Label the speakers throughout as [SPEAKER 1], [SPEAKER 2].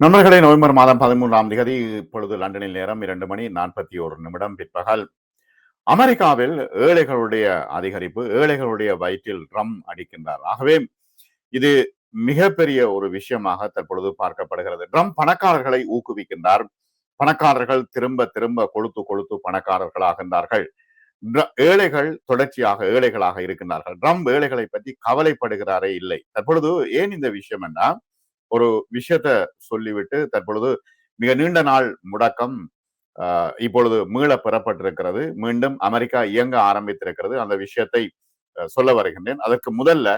[SPEAKER 1] நண்பர்களே நவம்பர் மாதம் பதிமூன்றாம் தேதி இப்பொழுது லண்டனில் நேரம் இரண்டு மணி நாற்பத்தி ஒரு நிமிடம். பிற்பகல் அமெரிக்காவில் ஏழைகளுடைய அதிகரிப்பு ஏழைகளுடைய வயிற்றில் ட்ரம் அடிக்கின்றார். ஆகவே இது மிகப்பெரிய ஒரு விஷயமாக தற்பொழுது பார்க்கப்படுகிறது. ட்ரம் பணக்காரர்களை ஊக்குவிக்கின்றார். பணக்காரர்கள் திரும்ப திரும்ப கொழுத்து கொழுத்து பணக்காரர்களாகின்றார்கள். ட்ர- ஏழைகள் தொடர்ச்சியாக ஏழைகளாக இருக்கின்றார்கள். ட்ரம் ஏழைகளை பற்றி கவலைப்படுகிறாரே இல்லை. தற்பொழுது ஏன் இந்த விஷயம் என்ன ஒரு விஷயத்த சொல்லிவிட்டு தற்பொழுது மிக நீண்ட நாள் முடக்கம் ஆஹ், இப்பொழுது மீள பெறப்பட்டிருக்கிறது. மீண்டும் அமெரிக்கா இயங்க ஆரம்பித்திருக்கிறது. அந்த விஷயத்தை அஹ், சொல்ல வருகின்றேன். அதற்கு முதல்ல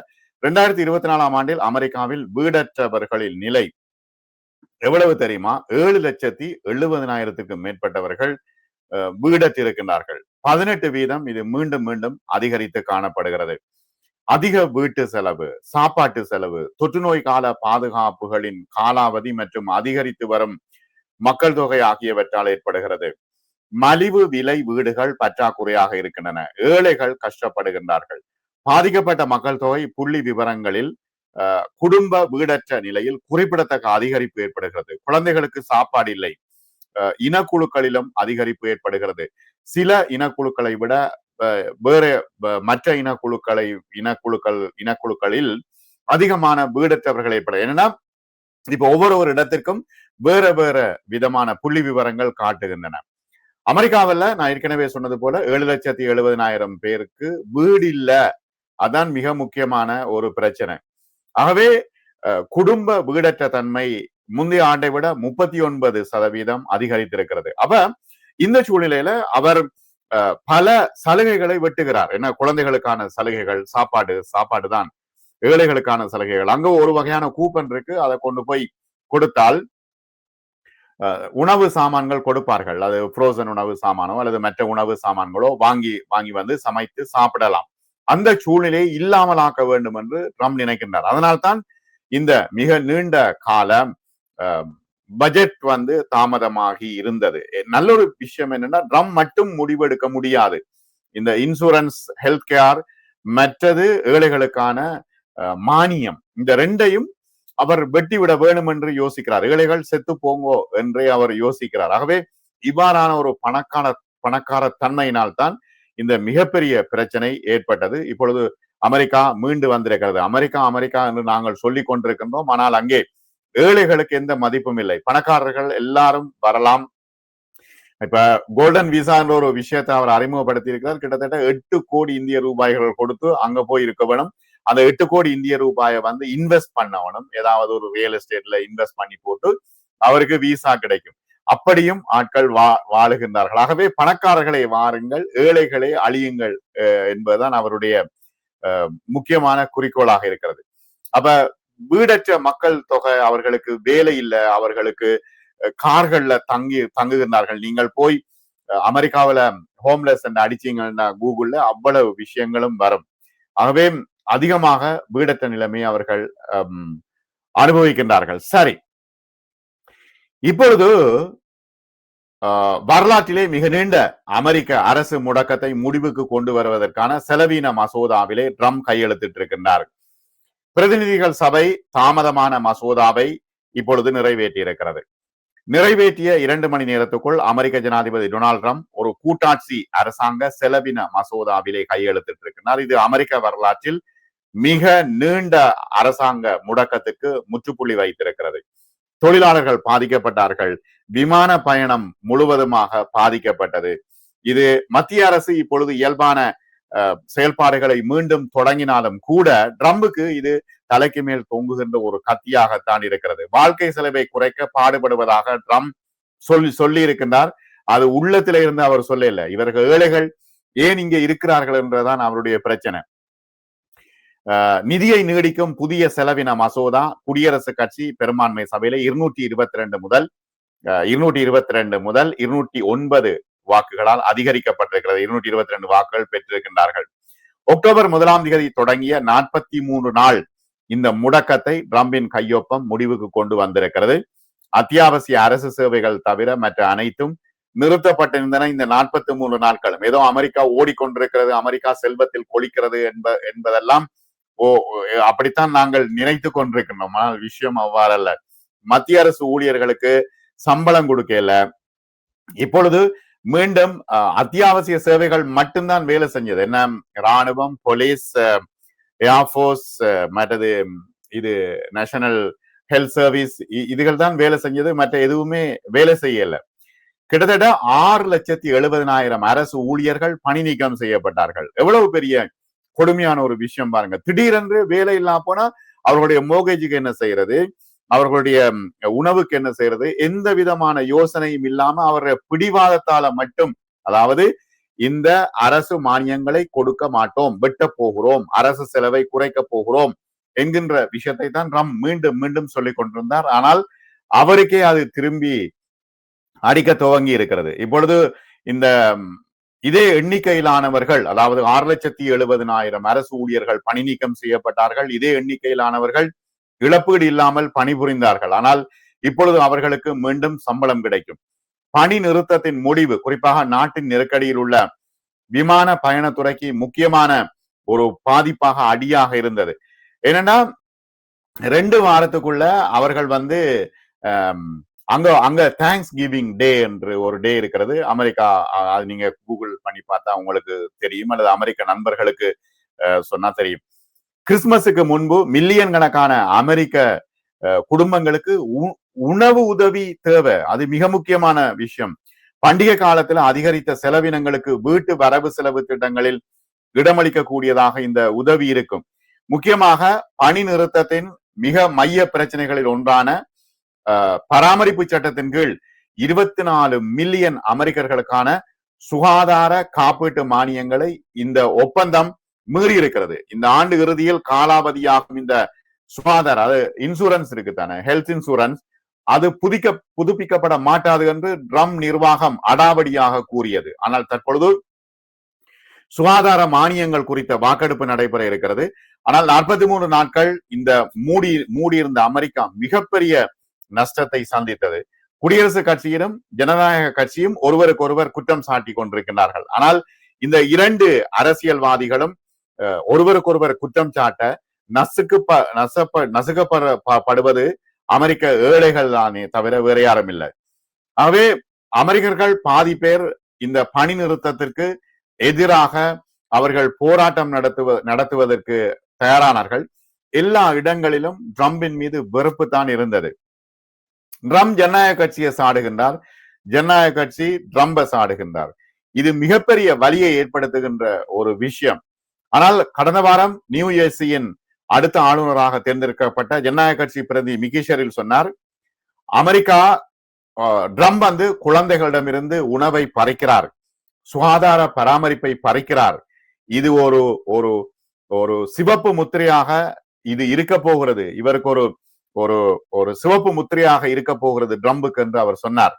[SPEAKER 1] ரெண்டாயிரத்தி இருபத்தி நாலாம் ஆண்டில் அமெரிக்காவில் வீடற்றவர்களின் நிலை எவ்வளவு தெரியுமா? ஏழு லட்சத்தி எழுபதினாயிரத்துக்கு மேற்பட்டவர்கள் அஹ், வீடற்றிருக்கின்றார்கள். பதினெட்டு வீதம் இது மீண்டும் மீண்டும் அதிகரித்து காணப்படுகிறது. அதிக வீட்டு செலவு சாப்பாட்டு செலவு தொற்றுநோய் கால பாதுகாப்புகளின் காலாவதி மற்றும் அதிகரித்து வரும் மக்கள் தொகை ஆகியவற்றால் ஏற்படுகிறது. மலிவு விலை வீடுகள் பற்றாக்குறையாக இருக்கின்றன. ஏழைகள் கஷ்டப்படுகின்றார்கள். பாதிக்கப்பட்ட மக்கள் தொகை புள்ளி விவரங்களில் குடும்ப வீடற்ற நிலையில் குறிப்பிடத்தக்க அதிகரிப்பு ஏற்படுகிறது. குழந்தைகளுக்கு சாப்பாடு இல்லை. அஹ், இனக்குழுக்களிலும் அதிகரிப்பு ஏற்படுகிறது. சில இனக்குழுக்களை விட வேற மற்ற இனக்குழுக்களை இனக்குழுக்கள் இனக்குழுக்களில் அதிகமான வீடற்றவர்களை ஏற்பட ஏன்னா இப்ப ஒவ்வொரு ஒரு இடத்திற்கும் வேற வேற விதமான புள்ளி விவரங்கள் காட்டுகின்றன. அமெரிக்காவில் நான் ஏற்கனவே சொன்னது போல ஏழு லட்சத்தி எழுபதினாயிரம் பேருக்கு வீடு இல்ல. அதான் மிக முக்கியமான ஒரு பிரச்சனை. ஆகவே அஹ், குடும்ப வீடற்ற தன்மை முந்தைய ஆண்டை விட முப்பத்தி ஒன்பது சதவீதம் அதிகரித்திருக்கிறது. அப்ப இந்த சூழ்நிலையில அவர் பல சலுகைகளை வெட்டுகிறார். என்ன? குழந்தைகளுக்கான சலுகைகள் சாப்பாடு சாப்பாடு தான். ஏழைகளுக்கான சலுகைகள். அங்க ஒரு வகையான கூப்பன் இருக்கு. அதை கொண்டு போய் கொடுத்தால் உணவு சாமான்கள் கொடுப்பார்கள். அது ஃப்ரோசன் உணவு சாமானோ அல்லது மற்ற உணவு சாமான்களோ வாங்கி வாங்கி வந்து சமைத்து சாப்பிடலாம். அந்த சூழ்நிலையை இல்லாமலாக்க வேண்டும் என்று ட்ரம்ப் நினைக்கின்றார். அதனால்தான் இந்த மிக நீண்ட கால பட்ஜெட் வந்து தாமதமாகி இருந்தது. நல்ல ஒரு விஷயம் என்னன்னா ட்ரம் மட்டும் முடிவெடுக்க முடியாது. இந்த இன்சூரன்ஸ் ஹெல்த் கேர் மற்றது ஏழைகளுக்கான மானியம். இந்த ரெண்டையும் அவர் வெட்டி விட வேணும் என்று யோசிக்கிறார். ஏழைகள் செத்து போங்கோ என்றே அவர் யோசிக்கிறார். ஆகவே இவ்வாறான ஒரு பணக்கார பணக்கார தன்மையினால் தான் இந்த மிகப்பெரிய பிரச்சனை ஏற்பட்டது. இப்பொழுது அமெரிக்கா மீண்டு வந்திருக்கிறது. அமெரிக்கா அமெரிக்கா என்று நாங்கள் சொல்லிக் கொண்டிருக்கின்றோம் ஆனால் அங்கே ஏழைகளுக்கு எந்த மதிப்பும் இல்லை. பணக்காரர்கள் எல்லாரும் வரலாம். இப்ப கோல்டன் விசா என்ற ஒரு விஷயத்தை அவர் அறிமுகப்படுத்தி இருக்கிறார் கிட்டத்தட்ட எட்டு கோடி இந்திய ரூபாய்கள் கொடுத்து அங்க போய் இருக்க வேணும். அந்த எட்டு கோடி இந்திய ரூபாயை வந்து இன்வெஸ்ட் பண்ணவனும் ஏதாவது ஒரு ரியல் எஸ்டேட்ல இன்வெஸ்ட் பண்ணி போட்டு அவருக்கு விசா கிடைக்கும். அப்படியும் ஆட்கள் வா வாழுகின்றார்கள். ஆகவே பணக்காரர்களை வாருங்கள் ஏழைகளை அழியுங்கள் அஹ், என்பதுதான் அவருடைய அஹ், முக்கியமான குறிக்கோளாக இருக்கிறது. அப்ப வீடற்ற மக்கள் தொகை அவர்களுக்கு வேலை இல்லை அவர்களுக்கு கார்கள்ல தங்கி தங்குகின்றார்கள். நீங்கள் போய் அமெரிக்காவில அமெரிக்காவுல ஹோம்லெஸ் என்று அடிச்சீங்கன்னா கூகுள்ல அவ்வளவு விஷயங்களும் வரும். ஆகவே அதிகமாக வீடற்ற நிலைமையை அவர்கள் அனுபவிக்கின்றார்கள். சரி. இப்பொழுது ஆஹ், வரலாற்றிலே மிக நீண்ட அமெரிக்க அரசு முடக்கத்தை முடிவுக்கு கொண்டு வருவதற்கான செலவீன மசோதாவிலே ட்ரம்ப் கையெழுத்திட்டிருக்கின்றார். பிரதிநிதிகள் சபை தாமதமான மசோதாவை இப்பொழுது நிறைவேற்றியிருக்கிறது. நிறைவேற்றிய இரண்டு மணி நேரத்துக்குள் அமெரிக்க ஜனாதிபதி டொனால்ட் ட்ரம்ப் ஒரு கூட்டாட்சி அரசாங்க செலவின மசோதாவிலே கையெழுத்திட்டிருக்கிறார். இது அமெரிக்க வரலாற்றில் மிக நீண்ட அரசாங்க முடக்கத்துக்கு முற்றுப்புள்ளி வைத்திருக்கிறது. தொழிலாளர்கள் பாதிக்கப்பட்டார்கள். விமான பயணம் முழுவதுமாக பாதிக்கப்பட்டது. இது மத்திய அரசு இப்பொழுது இயல்பான செயல்பாடுகளை மீண்டும் தொடங்கினாலும் கூட ட்ரம்புக்கு இது தலைக்கு மேல் தொங்குகின்ற ஒரு கத்தியாகத்தான் இருக்கிறது. வாழ்க்கை செலவை குறைக்க பாடுபடுவதாக ட்ரம்ப் சொல்லி சொல்லி இருக்கின்றார் அது உள்ளத்தில இருந்து அவர் சொல்லல. இவர்கள் ஏழைகள் ஏன் இங்கே இருக்கிறார்கள் என்றதான் அவருடைய பிரச்சனை. நிதியை நீடிக்கும் புதிய செலவின மசோதா குடியரசுக் கட்சி பெரும்பான்மை சபையில இருநூற்றி இருபத்தி ரெண்டு முதல் இருநூற்றி இருபத்தி ரெண்டு முதல் இருநூற்றி ஒன்பது வாக்குகளால் அதிகரிக்கப்பட்டிருக்கிறது. இருநூற்றி இருபத்தி ரெண்டு வாக்குகள் பெற்றிருக்கின்றார்கள். அக்டோபர் முதலாம் தேதி தொடங்கிய நாற்பத்தி மூன்று நாள் இந்த முடக்கத்தை டிரம்பின் கையொப்பம் முடிவுக்கு கொண்டு வந்திருக்கிறது. அத்தியாவசிய அரசு சேவைகள் தவிர மற்ற அனைத்தும் நிறுத்தப்பட்டிருந்தன இந்த நாற்பத்தி மூன்று நாட்களும் ஏதோ அமெரிக்கா ஓடிக்கொண்டிருக்கிறது அமெரிக்கா செல்வத்தில் கொளிக்கிறது என்ப என்பதெல்லாம் ஓ அப்படித்தான் நாங்கள் நினைத்து கொண்டிருக்கின்றோம். ஆனால் விஷயம் அவ்வாறல்ல. மத்திய அரசு ஊழியர்களுக்கு சம்பளம் கொடுக்கல. இப்பொழுது மீண்டும் அஹ், அத்தியாவசிய சேவைகள் மட்டும்தான் வேலை செஞ்சது. என்ன ராணுவம் போலீஸ் ஏர்ஃபோர்ஸ் மற்றது இது நேஷனல் ஹெல்த் சர்வீஸ் இதுகள் தான் வேலை செஞ்சது. மற்ற எதுவுமே வேலை செய்யல. கிட்டத்தட்ட ஆறு லட்சத்தி எழுபதனாயிரம் அரசு ஊழியர்கள் பணி நீக்கம் செய்யப்பட்டார்கள். எவ்வளவு பெரிய கொடுமையான ஒரு விஷயம் பாருங்க. திடீரென்று வேலை இல்லாம போனா அவர்களுடைய மோகேஜுக்கு என்ன செய்யறது? அவர்களுடைய உணவுக்கு என்ன செய்யறது? எந்த விதமான யோசனையும் இல்லாம அவருடைய பிடிவாதத்தால மட்டும் அதாவது இந்த அரசு மானியங்களை கொடுக்க மாட்டோம் வெட்ட போகிறோம் அரசு செலவை குறைக்க போகிறோம் என்கின்ற விஷயத்தை தான் ரம் மீண்டும் மீண்டும் சொல்லிக் கொண்டிருந்தார். ஆனால் அவருக்கே அது திரும்பி அடிக்க துவங்கி இருக்கிறது. இப்பொழுது இந்த இதே எண்ணிக்கையிலானவர்கள் அதாவது ஆறு லட்சத்தி எழுபதினாயிரம் அரசு ஊழியர்கள் பணி நீக்கம் செய்யப்பட்டார்கள். இதே எண்ணிக்கையிலானவர்கள் இழப்பீடு இல்லாமல் பணிபுரிந்தார்கள். ஆனால் இப்பொழுது அவர்களுக்கு மீண்டும் சம்பளம் கிடைக்கும். பணி நிறுத்தத்தின் முடிவு குறிப்பாக நாட்டின் நெருக்கடியில் உள்ள விமான பயணத்துறைக்கு முக்கியமான ஒரு பாதிப்பாக அடியாக இருந்தது. என்னன்னா ரெண்டு வாரத்துக்குள்ள அவர்கள் வந்து அங்க அங்க தேங்க்ஸ் கிவிங் டே என்று ஒரு டே இருக்கிறது. அமெரிக்கா அது நீங்க கூகுள் பண்ணி பார்த்தா உங்களுக்கு தெரியும். அல்லது அமெரிக்க நண்பர்களுக்கு சொன்னா தெரியும். கிறிஸ்துமஸுக்கு முன்பு மில்லியன் கணக்கான அமெரிக்க குடும்பங்களுக்கு உ- உணவு உதவி தேவை. அது மிக முக்கியமான விஷயம். பண்டிகை காலத்துல அதிகரித்த செலவினங்களுக்கு வீட்டு வரவு செலவு திட்டங்களில் இடமளிக்கக்கூடியதாக இந்த உதவி இருக்கும். முக்கியமாக பணி நிறுத்தத்தின் மிக மைய பிரச்சனைகளில் ஒன்றான பராமரிப்பு சட்டத்தின் கீழ் இருபத்தி நாலு மில்லியன் அமெரிக்கர்களுக்கான சுகாதார காப்பீட்டு மானியங்களை இந்த ஒப்பந்தம் மீறி இருக்கிறது. இந்த ஆண்டு இறுதியில் காலாவதியாகும் இந்த சுகாதார அது இன்சூரன்ஸ் இருக்கு தானே ஹெல்த் இன்சூரன்ஸ் அது புதிக்க புதுப்பிக்கப்பட மாட்டாது என்று ட்ரம் நிர்வாகம் அடாவடியாக கூறியது. ஆனால் தற்பொழுது சுகாதார மானியங்கள் குறித்த வாக்கெடுப்பு நடைபெற இருக்கிறது. ஆனால் நாற்பத்தி மூன்று நாட்கள் இந்த மூடி மூடியிருந்த அமெரிக்கா மிகப்பெரிய நஷ்டத்தை சந்தித்தது. குடியரசுக் கட்சியிலும் ஜனநாயக கட்சியும் ஒருவருக்கொருவர் குற்றம் சாட்டி கொண்டிருக்கின்றார்கள். ஆனால் இந்த இரண்டு அரசியல்வாதிகளும் ஒருவருக்கொருவர் குற்றம் சாட்ட நசுக்கு ப- நசப்ப நசுக்கப்படுற படுவது அமெரிக்க ஏழைகள் தானே தவிர வேற யாரும் இல்லை. ஆகவே அமெரிக்கர்கள் பாதி பேர் இந்த பணி நிறுத்தத்திற்கு எதிராக அவர்கள் போராட்டம் நடத்துவ நடத்துவதற்கு தயாரானார்கள். எல்லா இடங்களிலும் ட்ரம்பின் மீது வெறுப்பு தான் இருந்தது. ட்ரம்ப் ஜனநாயக கட்சியை சாடுகின்றார். ஜனநாயக கட்சி ட்ரம்பை சாடுகின்றார். இது மிகப்பெரிய வலியை ஏற்படுத்துகின்ற ஒரு விஷயம். ஆனால் கடந்த வாரம் நியூ ஏசியின் அடுத்த ஆளுநராக தேர்ந்தெடுக்கப்பட்ட ஜனநாயக கட்சி பிரதி மிகிஷரில் சொன்னார் அமெரிக்கா ட்ரம்ப் வந்து குழந்தைகளிடமிருந்து உணவை பறிக்கிறார் சுகாதார பராமரிப்பை பறிக்கிறார். இது ஒரு ஒரு ஒரு சிவப்பு முத்திரையாக இது இருக்க போகிறது. இவருக்கு ஒரு ஒரு ஒரு சிவப்பு முத்திரையாக இருக்க போகிறது ட்ரம்புக்கு என்று அவர் சொன்னார்.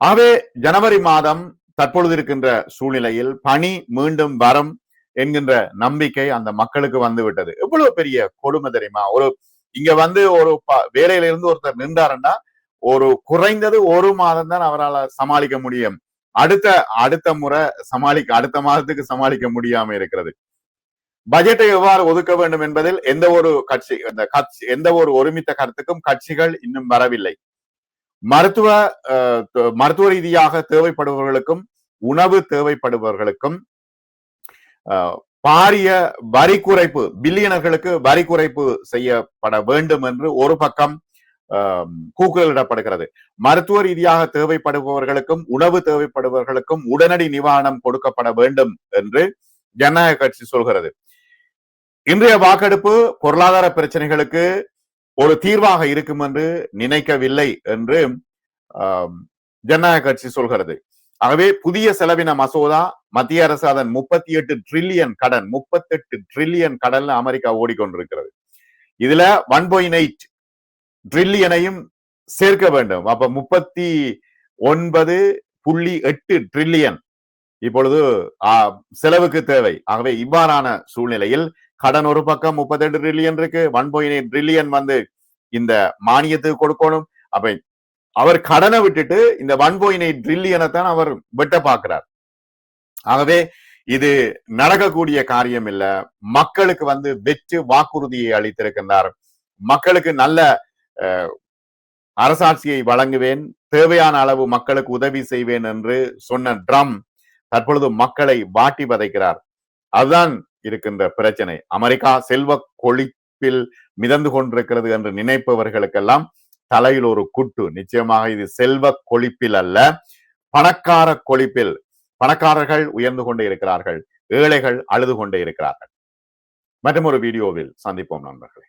[SPEAKER 1] ஆகவே ஜனவரி மாதம் தற்பொழுது இருக்கின்ற சூழ்நிலையில் பணி மீண்டும் வரும். என்கின்ற நம்பிக்கை அந்த மக்களுக்கு வந்து விட்டது. எவ்வளவு பெரிய கொடுமை தெரியுமா? ஒரு இங்க வந்து ஒரு வேலையில இருந்து ஒருத்தர் நின்றாருன்னா ஒரு குறைந்தது ஒரு மாதம் தான் அவரால் சமாளிக்க முடியும். அடுத்த அடுத்த முறை சமாளிக்க அடுத்த மாதத்துக்கு சமாளிக்க முடியாம இருக்கிறது. பட்ஜெட்டை எவ்வாறு ஒதுக்க வேண்டும் என்பதில் எந்த ஒரு கட்சி அந்த கட்சி எந்த ஒரு ஒருமித்த கருத்துக்கும் கட்சிகள் இன்னும் வரவில்லை. மருத்துவ அஹ், மருத்துவ ரீதியாக தேவைப்படுபவர்களுக்கும் உணவு தேவைப்படுபவர்களுக்கும் பாரிய வரி குறைப்பு பில்லியனர்களுக்கு வரி குறைப்பு செய்யப்பட வேண்டும் என்று ஒரு பக்கம் ஆம், கூக்குரலிடப்படுகிறது. மருத்துவ ரீதியாக தேவைப்படுபவர்களுக்கும் உணவு தேவைப்படுபவர்களுக்கும் உடனடி நிவாரணம் கொடுக்கப்பட வேண்டும் என்று ஜனநாயக கட்சி சொல்கிறது. இன்றைய வாக்கெடுப்பு பொருளாதார பிரச்சனைகளுக்கு ஒரு தீர்வாக இருக்கும் என்று நினைக்கவில்லை என்று ஜனநாயக கட்சி சொல்கிறது. ஆகவே புதிய செலவின மசோதா மத்திய அரசு அதன் முப்பத்தி எட்டு ட்ரில்லியன் கடன் முப்பத்தெட்டு ட்ரில்லியன் கடன்ல அமெரிக்கா ஓடிக்கொண்டிருக்கிறது. இதுல ஒன் பாயிண்ட் எயிட் ட்ரில்லியனையும் சேர்க்க வேண்டும். அப்ப முப்பத்தி ஒன்பது புள்ளி எட்டு ட்ரில்லியன் இப்பொழுது செலவுக்கு தேவை. ஆகவே இவ்வாறான சூழ்நிலையில் கடன் ஒரு பக்கம் முப்பத்தெட்டு ட்ரில்லியன் இருக்கு ஒன் பாயிண்ட் எயிட் ட்ரில்லியன் வந்து இந்த மானியத்துக்கு கொடுக்கணும். அப்ப அவர் கடனை விட்டுட்டு இந்த ஒன் பாயிண்ட் எயிட் ட்ரில்லியனைத்தான் அவர் வெட்ட பார்க்கிறார். ஆகவே இது நடக்கக்கூடிய காரியம் இல்ல. மக்களுக்கு வந்து வெற்று வாக்குறுதியை அளித்திருக்கின்றார். மக்களுக்கு நல்ல அரசாட்சியை வழங்குவேன் தேவையான அளவு மக்களுக்கு உதவி செய்வேன் என்று சொன்ன ட்ரம் தற்பொழுது மக்களை வாட்டி வதைக்கிறார் அதுதான் இருக்கின்ற பிரச்சனை. அமெரிக்கா செல்வ கொழிப்பில் மிதந்து கொண்டிருக்கிறது என்று நினைப்பவர்களுக்கெல்லாம் தலையில் ஒரு குட்டு. நிச்சயமாக இது செல்வ கொழிப்பில் அல்ல பணக்கார கொழிப்பில். பணக்காரர்கள் உயர்ந்து கொண்டே இருக்கிறார்கள் ஏழைகள் அழுது கொண்டே இருக்கிறார்கள். மற்றும் ஒரு வீடியோவில் சந்திப்போம் நண்பர்களே.